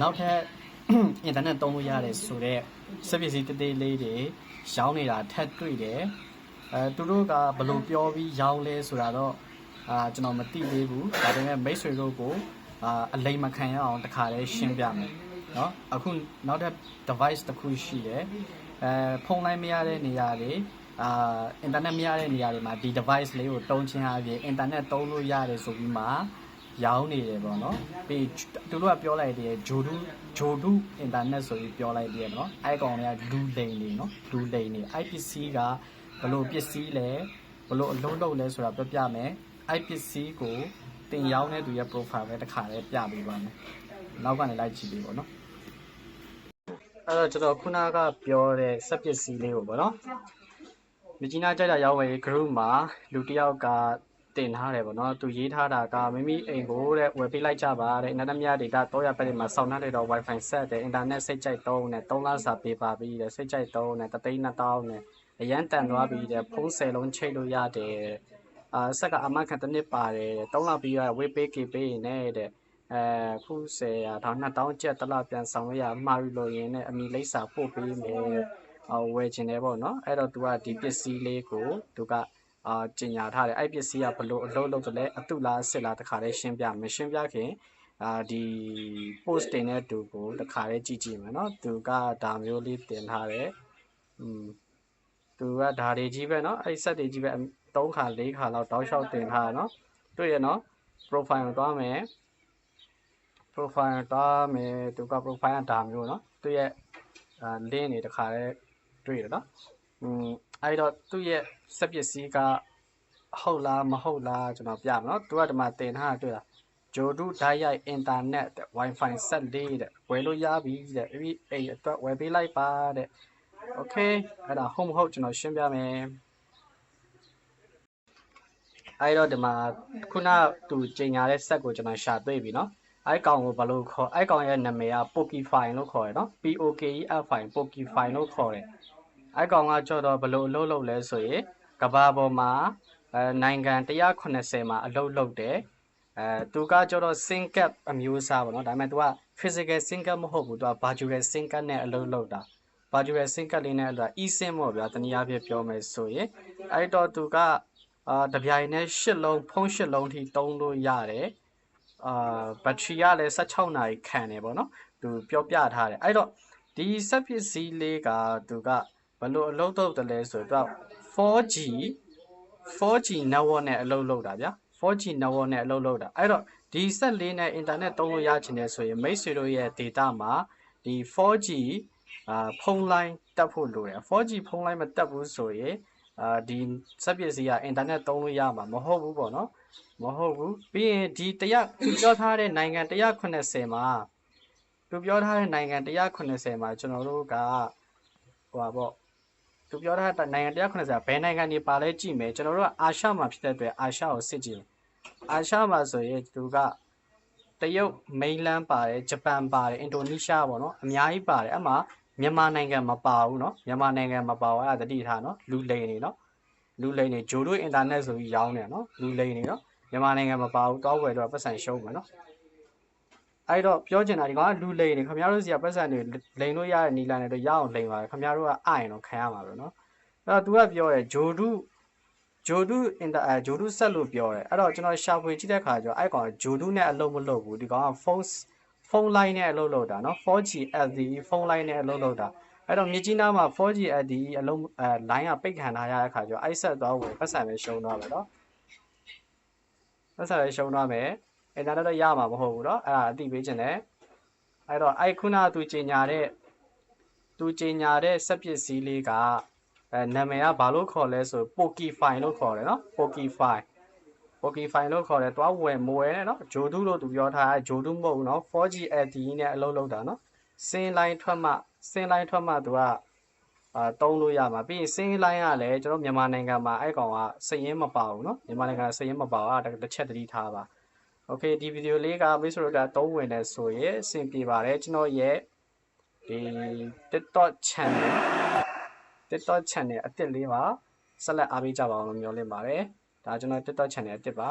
နောက်ထပ် အင်တာနက်သုံးလို့ရတယ်ဆိုတော့စက်ပစ္စည်းတသေးလေးတွေရောင်းနေတာထပ်တွေ့တယ်အဲသူတို့ကဘယ်လိုပြောပြီးရောင်းလဲဆိုတာတော့အာကျွန်တော်မသိသေးဘူးဒါပေမဲ့မိတ်ဆွေတို့ကိုအာအလိမ်မခံရအောင်တခါလေးရှင်းပြမယ်เนาะအခုနောက်ထပ် device တစ်ခုရှိတယ်အဲဖုန်းလိုင်းမရတဲ့နေရာတွေအာအင်တာနက်မရတဲ့နေရာတွေမှာဒီ device လေးကိုတုံးချင်းအပြင်အင်တာနက်သုံးလို့ရတယ်ဆိုပြီးမှ ရောင်းနေတယ်ပေါ့နော်ပြီးသူတို့ကပြောလိုက်တယ်ဂျိုဒူဂျိုဒူအင်တာနက်ဆိုပြီးပြောလိုက်တယ်နော်အဲကောင်တွေကလူလိန်နေနော်လူလိန်နေ IPC ကဘလို့ပစ္စည်းလဲဘလို့အလုံးလုံးလဲဆိုတာပြောပြမယ် IPC ကိုတင်ရောင်းတဲ့သူရဲ့ profile ပဲတစ်ခါလေးပြပေးပါမယ်နောက်ကနေလိုက်ကြည့်ပေးပေါ့နော်အဲ့တော့ကျွန်တော်ခုနကပြောတဲ့စက်ပစ္စည်းလေးကိုပေါ့နော်မြကြီးနားကြိုက်တာရောက်ဝယ် group မှာလူတစ်ယောက်က တင်ထားတယ်ပေါ့နော်သူရေးထားတာကမိမိအိမ်ကိုတဲ့ဝယ်ပေးလိုက်ကြပါတဲ့နာနမြ data 300ပဲမှာစောင်းထားတဲ့တော့ wifi set တဲ့ internet စိတ်ကြိုက်သုံးနဲ့3လစာပေးပါပြီးတဲ့စိတ်ကြိုက်သုံးနဲ့တသိန်း2000နဲ့အရန်တန်သွားပြီးတဲ့ဖုန်း10လုံးချိတ်လို့ရတယ်အာစက်ကအမခံတစ်နှစ်ပါတယ်3လပြီးရဝေးပေးကေပေးရင်နဲ့တဲ့အဲခု10ရာထောင်2000ကျပ်တစ်လပြန်ဆောင်လို့ရမှာယူလို့ရင်နဲ့အမိလိပ်စာပို့ပေးမယ်အော်ဝယ်ချင်တယ်ပေါ့နော်အဲ့တော့ तू ကဒီပစ္စည်းလေးကို तू က အာကျင်ညာထားတယ်အဲ့ပစ္စည်းကဘလို့အလုပ်လုပ်တယ်လဲအတုလားအစ်စ်လားတခါလေးရှင်းပြမရှင်းပြခင်အာဒီ post တင်တဲ့သူကိုတခါလေးကြည့်ကြည့်မယ်နော်သူကဒါမျိုးလေးတင်ထားတယ်อืมသူကဒါတွေကြီးပဲเนาะအဲ့ set တွေကြီးပဲ3ခါ4ခါလောက်တောက်လျှောက်တင်ထားတာเนาะတွေ့ရနော် profile ကိုသွားမယ် profile သွားမယ်သူက profile ကဒါမျိုးเนาะသူရဲ့အာ link တွေတခါလေးတွေ့ရနော်อืม အဲ့တော့သူ့ရဲ့စက်ပစ္စည်းကဟုတ်လားမဟုတ်လားကျွန်တော်ပြမယ်နော်သူကဒီမှာတင်ထားတာတွေ့လားဂျိုဒူဓာတ်ရိုက်အင်တာနက်တဲ့ Wi-Fi ဆက်လေးတဲ့ဝယ်လို့ရပြီတဲ့အဲ့ဒီအိမ်အတွက်ဝယ်ပေးလိုက်ပါတဲ့ Okay အဲ့ဒါဟုတ်မဟုတ်ကျွန်တော်ရှင်းပြမယ်အဲ့တော့ဒီမှာခုနသူချိန်ညာတဲ့ set ကိုကျွန်တော်ရှာတွေ့ပြီနော်အဲ့ကောင်ကိုဘာလို့ခေါ်အဲ့ကောင်ရဲ့နာမည်က Pokifine လို့ခေါ်ရနော် P O K E F I Pokifine လို့ခေါ်တယ် အဲ့ကောင်ကကြောတော့ဘလို့အလုပ်လုပ်လဲဆိုရင်ကဘာပေါ်မှာအဲနိုင်ငံ180မှာအလုပ်လုပ်တယ်အဲသူကကြောတော့ sync cap အမျိုးအစားပေါ့နော်ဒါပေမဲ့ तू က physical sync cap မဟုတ်ဘူး तू က virtual sync cap နဲ့အလုပ်လုပ်တာ virtual sync cap လေးနဲ့အဲ့ဒါ e-sim ပေါ့ဗျာတနည်းအားဖြင့်ပြောမယ်ဆိုရင်အဲ့တော့ तू ကအာတပြိုင်နဲ့၈လုံးဖုန်း၈လုံးထိတုံးလို့ရတယ်အာဘက်ထရီကလည်း16နာရီခံတယ်ပေါ့နော်သူပြောပြထားတယ်အဲ့တော့ဒီစက်ပစ္စည်းလေးကသူက ဘယ်လိုအလုပ်လုပ်တယ်လဲဆိုတော့ 4G 4G network နဲ့အလုပ်လုပ်တာဗျာ 4G network နဲ့အလုပ်လုပ်တာအဲ့တော့ဒီဆက်လေးနဲ့ internet သုံးလို့ရချင်တယ်ဆိုရင်မိတ်ဆွေတို့ရဲ့ data မှာဒီ 4G အာဖုန်းလိုင်းတက်ဖို့လိုတယ် 4G ဖုန်းလိုင်းမတက်ဘူးဆိုရင်အာဒီစက်ပစ္စည်းက internet သုံးလို့ရမှာမဟုတ်ဘူးပေါ့နော်မဟုတ်ဘူးပြီးရင်ဒီတရားသူပြောထားတဲ့နိုင်ငံ180မှာသူပြောထားတဲ့နိုင်ငံ180မှာကျွန်တော်တို့ကဟိုပါပေါ့ သူပြောထားတဲ့နိုင်ငံ190ဘယ်နိုင်ငံတွေပါလဲကြည့်မယ်ကျွန်တော်တို့ကအာရှမှာဖြစ်တဲ့အတွက်အာရှကိုစစ်ကြည့်မယ်အာရှမှာဆိုရင်သူကတရုတ်မိန်းလန်းပါတယ်ဂျပန်ပါတယ်အင်ဒိုနီးရှားပေါ့နော်အများကြီးပါတယ်အဲ့မှာမြန်မာနိုင်ငံမပါဘူးเนาะမြန်မာနိုင်ငံမပါဘူးအဲ့ဒါတတိထားเนาะလူလိန်နေเนาะလူလိန်နေဂျိုတို့အင်တာနက်ဆိုပြီးရောင်းနေเนาะလူလိန်နေเนาะမြန်မာနိုင်ငံမပါဘူးတောက်ဝယ်တော့ပတ်စံရှုံးမယ်เนาะ အဲ့တော့ပြောချင်တာဒီကောင်ကလူလိန်နေခင်ဗျားတို့စီကပတ်စံတွေလိန်လို့ရတဲ့နီလန်တွေတော့ရအောင်လိန်ပါတယ်ခင်ဗျားတို့ကအာရင်တော့ခံရမှာပဲเนาะ အဲ့တော့ तू ကပြောတယ်ဂျိုဒုဂျိုဒုအင်တာအဲဂျိုဒုဆက်လို့ပြောတယ်အဲ့တော့ကျွန်တော်ရှာဖွေကြည့်တဲ့ခါကျတော့အဲ့ကောင်ဂျိုဒုနဲ့အလုပ်မလုပ်ဘူးဒီကောင်ကဖုန်းဖုန်းလိုင်းနဲ့အလုပ်လုပ်တာเนาะ 4G LTE ဖုန်းလိုင်းနဲ့အလုပ်လုပ်တာအဲ့တော့မြကြီးနားမှာ 4G LTE အလုံးအဲ line ကပိတ်ခံထားရတဲ့ခါကျတော့အဲ့ဆက်သွားဝင်ပတ်စံပဲရှုံးသွားမယ်เนาะပတ်စံပဲရှုံးသွားမယ် အင်တာနက်တော့ရမှာမဟုတ်ဘူးเนาะအဲ့ဒါအသိပေးခြင်းတယ်အဲ့တော့အဲ့ခုနကသူကြီးညာတဲ့သူကြီးညာတဲ့စက်ပစ္စည်းလေးက အဲနာမည်ကဘာလို့ခေါ်လဲဆို Pokify လို့ခေါ်တယ်နော် Pokify Pokify လို့ခေါ်တယ်တွားဝယ်မဝယ်နဲ့နော်ဂျိုဒူလို့သူပြောထားတယ်ဂျိုဒူမဟုတ်ဘူးနော် 4G LTE နဲ့အလုပ်လုပ်တာနော်စင်းလိုင်းထွက်မှစင်းလိုင်းထွက်မှသူကအာတုံးလို့ရမှာပြီးရင်စင်းလိုင်းကလည်းကျွန်တော်မြန်မာနိုင်ငံမှာအဲ့ကောင်ကစည်ရင်းမပါဘူးနော်မြန်မာနိုင်ငံစည်ရင်းမပါဘူးအဲ့ဒါတစ်ချက်တတိထားပါ โอเคဒီဗီဒီယိုလေးကမိတ်ဆွေတို့ကသုံးဝင်နေဆိုရင်အဆင်ပြေပါတယ်ကျွန်တော်ရဲ့ဒီ TikTok channel TikTok channel အစ်စ်လေးပါဆက်လက်အားပေးကြပါအောင်လို့မျှော်လင့်ပါတယ်ဒါကျွန်တော် TikTok channel အစ်စ်ပါ